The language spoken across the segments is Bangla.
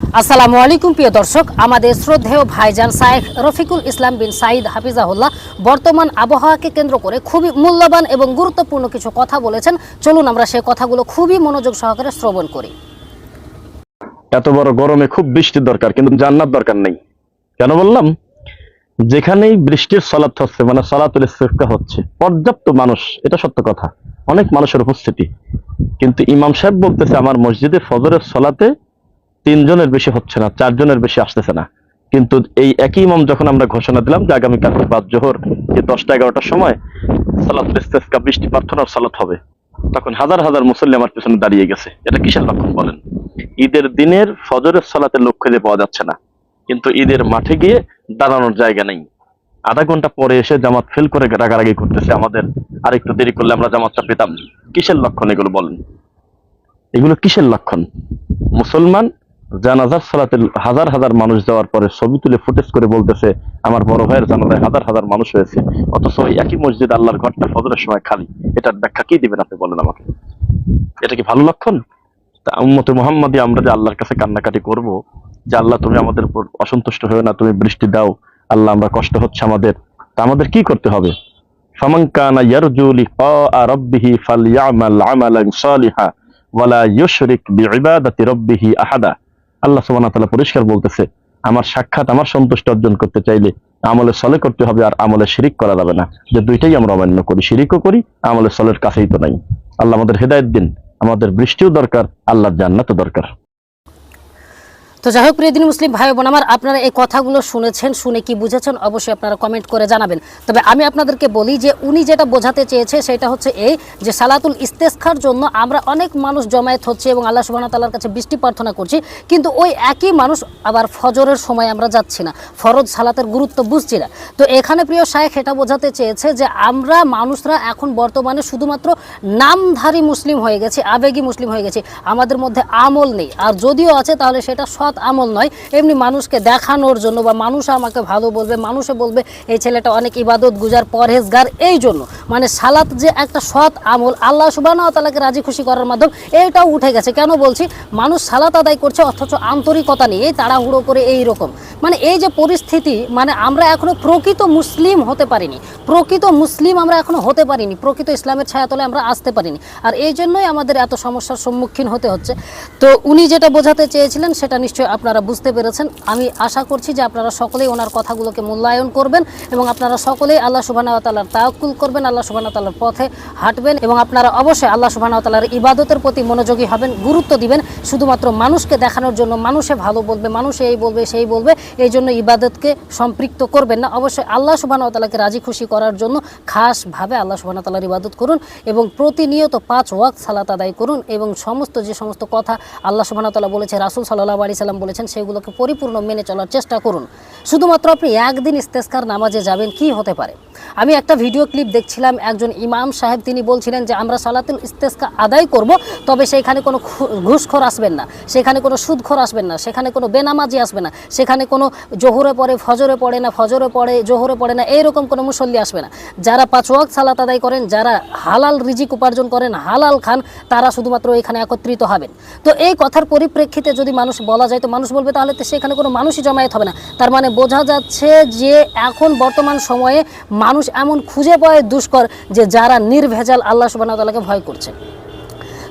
আসসালামু আলাইকুম, প্রিয় দর্শক। আমাদের শ্রদ্ধেয় ভাইজান শায়েখ রফিকুল ইসলাম বিন সাইদ হাফিজাহুল্লাহ বর্তমান আবহাওয়াকে কেন্দ্র করে খুবই মূল্যবান এবং গুরুত্বপূর্ণ কিছু কথা বলেছেন। চলুন আমরা সেই কথাগুলো খুবই মনোযোগ সহকারে শ্রবণ করি। এত বড় গরমে খুব বৃষ্টির দরকার, কিন্তু জান্নাত দরকার নেই। কেন বললাম? যেখানেই বৃষ্টির সলাৎ হচ্ছে মানে সলাতুল ইস্তিসকা হচ্ছে, পর্যাপ্ত মানুষ, এটা সত্য কথা। অনেক মানুষের উপস্থিতি। কিন্তু ইমাম সাহেব বলতেছে, আমার মসজিদে ফজরের সলাতে তিনজনের বেশি হচ্ছে না, চারজনের বেশি আসতেছে না। কিন্তু এই একই ইমাম যখন আমরা ঘোষণা দিলাম যে আগামীকাল বাদ জোহর, যে দশটা এগারোটার সময় সালাতুল ইস্তিসকা বৃষ্টি প্রার্থনার সালাত হবে, তখন হাজার হাজার মুসল্লি আমার পিছনে দাঁড়িয়ে গেছে। এটা কিসের লক্ষণ বলেন? ঈদের দিনের ফজরের সালাতে লক্ষ্য দিয়ে পাওয়া যাচ্ছে না। কিন্তু ঈদের মাঠে গিয়ে দাঁড়ানোর জায়গা নেই। আধা ঘণ্টা পরে এসে জামাত ফেল করে রাগারাগি করতেছে আমাদের। আর একটু দেরি করলে আমরা জামাতটা পেতাম। কিসের লক্ষণ এগুলো বলেন? এগুলো কিসের লক্ষণ? মুসলমান জানাজার সালাতে হাজার হাজার মানুষ যাওয়ার পরে ছবি তুলে ফুটেজ করে বলতেছে, আমার বড় ভাইয়ের জানাজায় হাজার হাজার মানুষ হয়েছে। অথচ একই মসজিদ আল্লাহর ঘরটা ফজরের সময় খালি। এটার ব্যাখ্যা কি দিবেন আপনি বলেন আমাকে? এটা কি ভালো লক্ষণ? তা আমরা যে আল্লাহর কাছে কান্নাকাটি করব, যে আল্লাহ তুমি আমাদের উপর অসন্তুষ্ট হয়ে না, তুমি বৃষ্টি দাও, আল্লাহ আমরা কষ্ট হচ্ছে আমাদের, তা আমাদের কি করতে হবে? ফামান কানা ইয়ারজু লিকা রাব্বিহি ফালইআমাল আমালান সালিহা, ওয়ালা ইউশরিক বিইবাদাতি রাব্বিহি আহাদা। আল্লাহ সুবহানাহু তালা পরিষ্কার বলতেছে, আমার সাক্ষাৎ আমার সন্তুষ্ট অর্জন করতে চাইলে আমলে সলে করতে হবে আর আমলে শিরিক করা যাবে না। যে দুইটাই আমরা অমান্য করি, শিরিকও করি, আমলে সলের কাছেই তো নাই। আল্লাহ আমাদের হেদায়েত দিন, আমাদের বৃষ্টিও দরকার, আল্লাহর জান্নাতও দরকার। তো যাই হোক, প্রিয় দিন মুসলিম ভাই বোন আমার, আপনারা এই কথাগুলো শুনেছেন, শুনে কি বুঝেছেন অবশ্যই আপনারা কমেন্ট করে জানাবেন। তবে আমি আপনাদেরকে বলি যে উনি যেটা বোঝাতে চেয়েছে সেটা হচ্ছে এই যে সালাতুল ইস্তেসখার জন্য আমরা অনেক মানুষ জমায়েত হচ্ছে এবং আল্লাহ সুবাহ তাল্লার কাছে বৃষ্টি প্রার্থনা করছি, কিন্তু ওই একই মানুষ আবার ফজরের সময় আমরা যাচ্ছি না, ফরজ সালাতের গুরুত্ব বুঝছি না। তো এখানে প্রিয় শায়েখ এটা বোঝাতে চেয়েছে যে আমরা মানুষরা এখন বর্তমানে শুধুমাত্র নামধারী মুসলিম হয়ে গেছি, আবেগী মুসলিম হয়ে গেছি, আমাদের মধ্যে আমল নেই, আর যদিও আছে তাহলে সেটা আমল নয়। এমনি মানুষকে দেখানোর জন্য বা মানুষ আমাকে ভালো বলবে, মানুষে বলবে, এই ছেলেটা অনেক ইবাদত গুজার, পরহেজগার। এই জন্য। মানে সালাত যে একটা সৎ আমল, আল্লাহ সুবাহ তালাকে রাজি খুশি করার মাধ্যম, এইটাও উঠে গেছে। কেন বলছি? মানুষ সালাত আদায় করছে অথচ আন্তরিকতা এই তাড়াহুড়ো করে এই রকম। মানে এই যে পরিস্থিতি মানে আমরা এখনও প্রকৃত মুসলিম হতে পারিনি। প্রকৃত মুসলিম আমরা এখনও হতে পারিনি। প্রকৃত ইসলামের ছায়াতলে আমরা আসতে পারিনি। আর এই জন্যই আমাদের এত সমস্যার সম্মুখীন হতে হচ্ছে। তো উনি যেটা বোঝাতে চেয়েছিলেন, সেটা নিশ্চয়ই আপনারা বুঝতে পেরেছেন। আমি আশা করছি যে আপনারা সকলেই ওনার কথাগুলোকে মূল্যায়ন করবেন এবং আপনারা সকলেই আল্লাহ সুবাহ তাল্লার তায়াক্কুল করবেন, আল্লাহ সুবাহ তাল্লার পথে হাঁটবেন এবং আপনারা অবশ্যই আল্লাহ সুবাহ তাল্লার ইবাদতের প্রতি মনোযোগী হবেন, গুরুত্ব দিবেন। শুধুমাত্র মানুষকে দেখানোর জন্য মানুষে ভালো বলবে, মানুষে এই বলবে, সেই বলবে, এই জন্য ইবাদতকে সম্পৃক্ত করবেন না। অবশ্যই আল্লাহ সুবাহ তাল্লাহকে রাজি খুশি করার জন্য খাসভাবে আল্লাহ সুবাহ তাল্লাহর ইবাদত করুন এবং প্রতিনিয়ত পাঁচ ওয়াক সালাত আদায় করুন এবং সমস্ত যে সমস্ত কথা আল্লাহ সুবাহ তাল্লাহ বলেছে রাসুল সাল্লাহ আলি সাল্লাম বলেছেন, সেগুলোকে পরিপূর্ণ মেনে চলার চেষ্টা করুন। শুধুমাত্র আপনি একদিন ইস্তেস্কার নামাজে যাবেন, কি হতে পারে? আমি একটা ভিডিও ক্লিপ দেখছিলাম, একজন ইমাম সাহেব, তিনি বলছিলেন যে, আমরা সালাতুল ইস্তেস্কা আদায় করব, তবে সেখানে কোনো ঘুষখোর আসবেন না, সেখানে কোনো সুদখোর আসবেন না, সেখানে কোনো বেনামাজি আসবে না, সেখানে কোনো জোহরে পড়ে, ফজরে পড়ে না, ফজরে পড়ে, জোহরে পড়ে না এইরকম কোনো মুসল্লি আসবে না। যারা পাঁচ ওয়াক্ত সালাত আদায় করেন, যারা হালাল রিজিক উপার্জন করেন, হালাল খান, তারা শুধুমাত্র এখানে একত্রিত হবেন। তো এই কথার পরিপ্রেক্ষিতে যদি মানুষ বলা যায় তো মানুষ বলবে, তাহলে তো সেখানে কোনো মানুষই জমায়েত হবে না। তার মানে বোঝা যাচ্ছে যে এখন বর্তমান সময়ে মানুষ এমন খুঁজে পায় দুষ্কর যে যারা নির্ভেজাল আল্লাহ সুবাহ তাল্লাহকে ভয় করছে।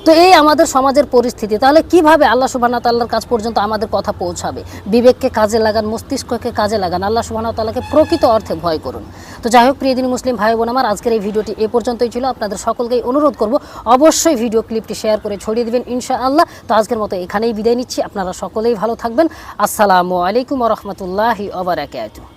তো এই আমাদের সমাজের পরিস্থিতি। তাহলে কীভাবে আল্লাহ সুবাহ তাল্লাহর কাছ পর্যন্ত আমাদের কথা পৌঁছাবে? বিবেককে কাজে লাগান, মস্তিষ্ককে কাজে লাগান, আল্লাহ সুবাহ তাল্লাহকে প্রকৃত অর্থে ভয় করুন। তো যাই হোক, প্রিয়দিন মুসলিম ভাই বোন আমার, আজকের এই ভিডিওটি এ পর্যন্তই ছিল। আপনাদের সকলকেই অনুরোধ করব, অবশ্যই ভিডিও ক্লিপটি শেয়ার করে ছড়িয়ে দেবেন ইনশা আল্লাহ তো আজকের মতো এখানেই বিদায় নিচ্ছি। আপনারা সকলেই ভালো থাকবেন। আসসালামু আলাইকুম রহমতুল্লাহি ওবরাকাতুহ